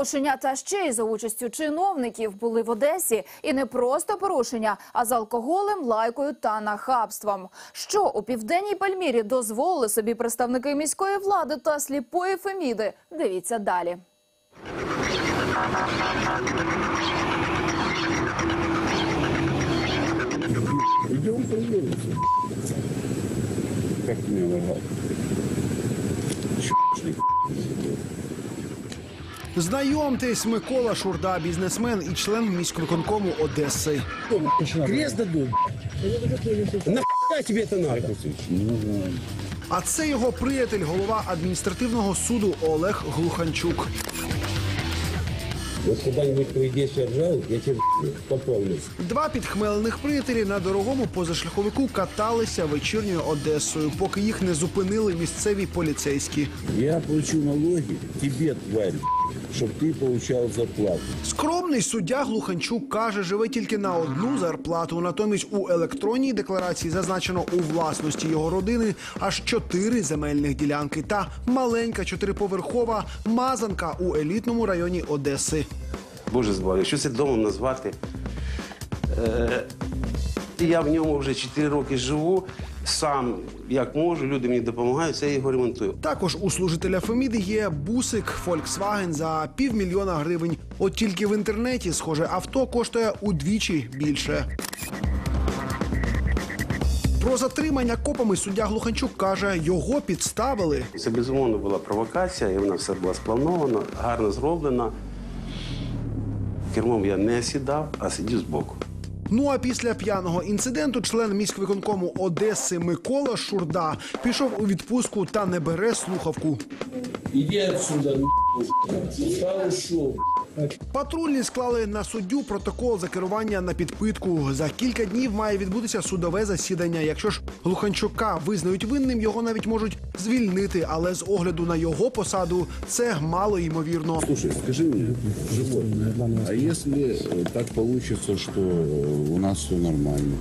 Порушення та ще й за участю чиновників були в Одесі, і не просто порушення, а з алкоголем, лайкою та нахабством. Що у південній Пальмірі дозволили собі представники міської влади та сліпої Феміди? Дивіться далі. Как ты меня лагал? Знайомтесь, Микола Шурда, бізнесмен і член міськвиконкому Одеси. Крест даду. Нахуя тебе це надо? А це його приятель, голова адміністративного суду Олег Глуханчук. Придешь ржал, я тебе поповню. Два підхмелених приятелі на дорогому позашляховику каталися вечірньою Одесою, поки їх не зупинили місцеві поліцейські. Я плачу налоги тебе, тварь, чтобы ты получал зарплату. Скромний суддя Глуханчук каже, живе тільки на одну зарплату. Натомість у електронній декларації зазначено у власності його родини аж чотири земельних ділянки та маленька чотириповерхова мазанка у елітному районі Одеси. Боже збав, якщо це домом назвати. Е, я в ньому вже 4 роки живу, сам як можу, люди мені допомагають, це я його ремонтую. Також у служителя Феміди є бусик Volkswagen за півмільйона гривень. От тільки в інтернеті, схоже, авто коштує удвічі більше. Про затримання копами суддя Глуханчук каже, його підставили. Це безумовно була провокація, і вона все була спланована, гарно зроблена. Кермом я не сідав, а сидів збоку. Ну а після п'яного інциденту член міськвиконкому Одеси Микола Шурда пішов у відпустку та не бере слухавку. Иди отсюда, Устал ушел. Патрульні склали на суддю протокол за керування на підпитку. За кілька днів має відбутися судове засідання. Якщо ж Луханчука визнають винним, його навіть можуть звільнити. Але з огляду на його посаду це мало ймовірно. Слушай, скажи мне, живот, а э, так что э, у нас все нормально,